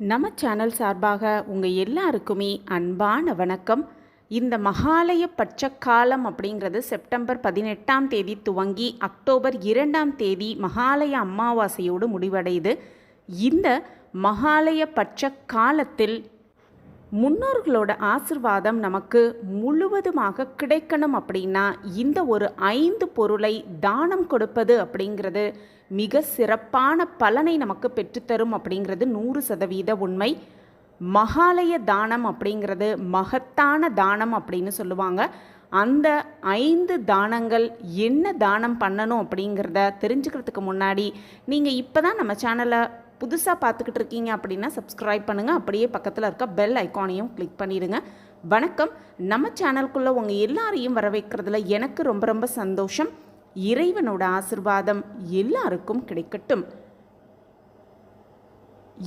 நம்ம சேனல் சார்பாக உங்கள் எல்லாருக்குமே அன்பான வணக்கம். இந்த மகாலய பட்சக்காலம் அப்படிங்கிறது செப்டம்பர் பதினெட்டாம் தேதி துவங்கி அக்டோபர் இரண்டாம் தேதி மகாலய அமாவாசையோடு முடிவடையுது. இந்த மகாலய பட்ச காலத்தில் முன்னோர்களோட ஆசிர்வாதம் நமக்கு முழுவதுமாக கிடைக்கணும் அப்படின்னா இந்த ஒரு ஐந்து பொருளை தானம் கொடுப்பது அப்படிங்கிறது மிக சிறப்பான பலனை நமக்கு பெற்றுத்தரும் அப்படிங்கிறது நூறு சதவீத உண்மை. மகாலய தானம் அப்படிங்கிறது மகத்தான தானம் அப்படின்னு சொல்லுவாங்க. அந்த ஐந்து தானங்கள் என்ன தானம் பண்ணணும் அப்படிங்கிறத தெரிஞ்சுக்கிறதுக்கு முன்னாடி நீங்கள் இப்போ தான் நம்ம சேனலை புதுசாக பார்த்துக்கிட்டு இருக்கீங்க அப்படின்னா சப்ஸ்கிரைப் பண்ணுங்கள் அப்படியே பக்கத்தில் இருக்க பெல் ஐக்கானையும் கிளிக் பண்ணிடுங்க. வணக்கம். நம்ம சேனலுக்குள்ளே உங்கள் எல்லாரையும் வரவேற்கிறதுல எனக்கு ரொம்ப ரொம்ப சந்தோஷம். இறைவனோட ஆசிர்வாதம் எல்லாருக்கும் கிடைக்கட்டும்.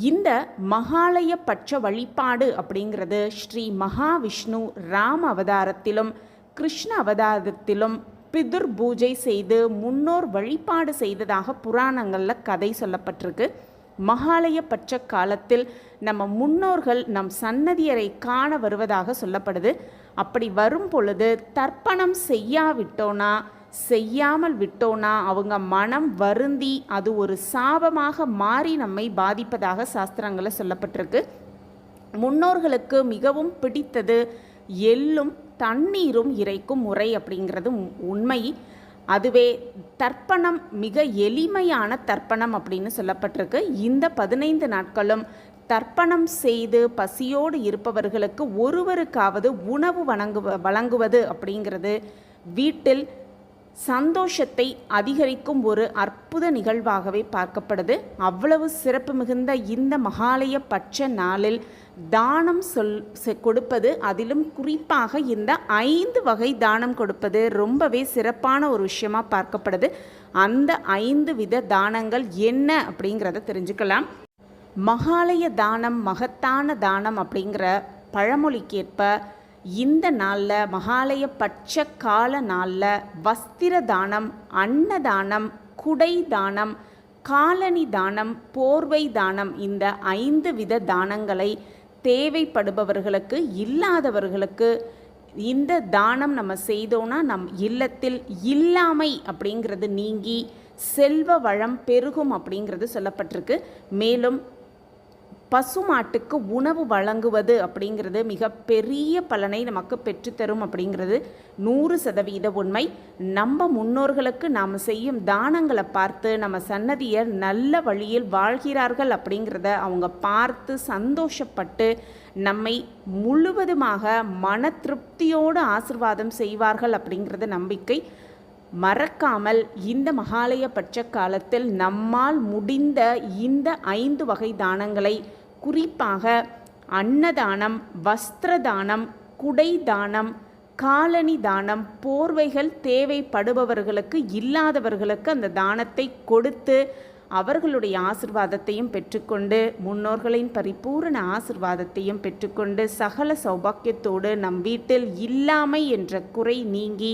இந்த மகாலய பட்ச வழிபாடு அப்படிங்கிறது ஸ்ரீ மகாவிஷ்ணு ராம அவதாரத்திலும் கிருஷ்ண அவதாரத்திலும் பிதுர் பூஜை செய்து முன்னோர் வழிபாடு செய்ததாக புராணங்களில் கதை சொல்லப்பட்டிருக்கு. மகாலய பட்ச காலத்தில் நம்ம முன்னோர்கள் நம் சன்னதியரை காண வருவதாக சொல்லப்படுது. அப்படி வரும் பொழுது தர்ப்பணம் செய்யாவிட்டோனா செய்யாமல் விட்டோனா அவங்க மனம் வருந்தி அது ஒரு சாபமாக மாறி நம்மை பாதிப்பதாக சாஸ்திரங்களில் சொல்லப்பட்டிருக்கு. முன்னோர்களுக்கு மிகவும் பிடித்தது எள்ளும் தண்ணீரும் இறைக்கும் முறை அப்படிங்கிறது உண்மை. அதுவே தர்ப்பணம் மிக எளிமையான தர்ப்பணம் அப்படின்னு சொல்லப்பட்டிருக்கு. இந்த பதினைந்து நாட்களும் தர்ப்பணம் செய்து பசியோடு இருப்பவர்களுக்கு ஒருவருக்காவது உணவு வழங்குவ வழங்குவது அப்படிங்கிறது. வீட்டில் சந்தோஷத்தை அதிகரிக்கும் ஒரு அற்புத நிகழ்வாகவே பார்க்கப்படுது. அவ்வளவு சிறப்பு மிகுந்த இந்த மகாலய பட்ச நாளில் தானம் சொல் கொடுப்பது அதிலும் குறிப்பாக இந்த ஐந்து வகை தானம் கொடுப்பது ரொம்பவே சிறப்பான ஒரு விஷயமாக பார்க்கப்படுது. அந்த ஐந்து வித தானங்கள் என்ன அப்படிங்கிறத தெரிஞ்சுக்கலாம். மகாலய தானம் மகத்தான தானம் அப்படிங்கிற பழமொழிக்கேற்ப இந்த நாளில் மகாலய பட்ச கால நாளில் வஸ்திர தானம் அன்னதானம் குடை தானம் காலனி தானம் போர்வை தானம் இந்த ஐந்து வித தானங்களை தேவைப்படுபவர்களுக்கு இல்லாதவர்களுக்கு இந்த தானம் நம்ம செய்தோன்னா நம் இல்லத்தில் இல்லாமை அப்படிங்கிறது நீங்கி செல்வ வளம் பெருகும் அப்படிங்கிறது சொல்லப்பட்டிருக்கு. மேலும் பசுமாட்டுக்கு உணவு வழங்குவது அப்படிங்கிறது மிகப்பெரிய பலனை நமக்கு பெற்றுத்தரும் அப்படிங்கிறது நூறு சதவீத உண்மை. நம்ம முன்னோர்களுக்கு நாம் செய்யும் தானங்களை பார்த்து நம்ம சன்னதியர் நல்ல வழியில் வாழ்கிறார்கள் அப்படிங்கிறத அவங்க பார்த்து சந்தோஷப்பட்டு நம்மை முழுவதுமாக மன திருப்தியோடு ஆசிர்வாதம் செய்வார்கள் அப்படிங்கிறது நம்பிக்கை. மறக்காமல் இந்த மகாலய பட்ச காலத்தில் நம்மால் முடிந்த இந்த ஐந்து வகை தானங்களை குறிப்பாக அன்னதானம் வஸ்திரதானம் குடை தானம் காலனி தானம் போர்வைகள் தேவைப்படுபவர்களுக்கு இல்லாதவர்களுக்கு அந்த தானத்தை கொடுத்து அவர்களுடைய ஆசிர்வாதத்தையும் பெற்றுக்கொண்டு முன்னோர்களின் பரிபூரண ஆசிர்வாதத்தையும் பெற்றுக்கொண்டு சகல சௌபாக்கியத்தோடு நம் வீட்டில் இல்லாமை என்ற குறை நீங்கி